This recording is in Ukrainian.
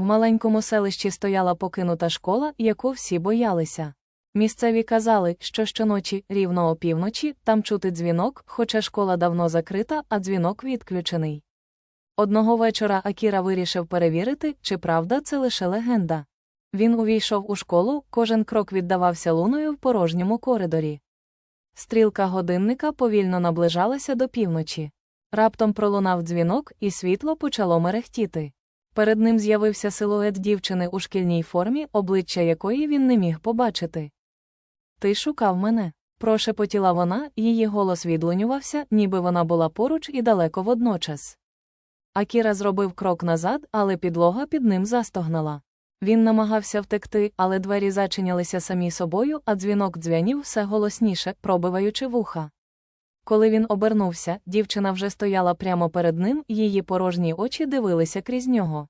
В маленькому селищі стояла покинута школа, яку всі боялися. Місцеві казали, що щоночі, рівно опівночі, там чути дзвінок, хоча школа давно закрита, а дзвінок відключений. Одного вечора Акіра вирішив перевірити, чи правда це лише легенда. Він увійшов у школу, кожен крок віддавався луною в порожньому коридорі. Стрілка годинника повільно наближалася до півночі. Раптом пролунав дзвінок, і світло почало мерехтіти. Перед ним з'явився силует дівчини у шкільній формі, обличчя якої він не міг побачити. Ти шукав мене. Прошепотіла вона, її голос відлунювався, ніби вона була поруч і далеко водночас. Акіра зробив крок назад, але підлога під ним застогнала. Він намагався втекти, але двері зачинялися самі собою, а дзвінок дзвянів все голосніше, пробиваючи вуха. Коли він обернувся, дівчина вже стояла прямо перед ним, її порожні очі дивилися крізь нього.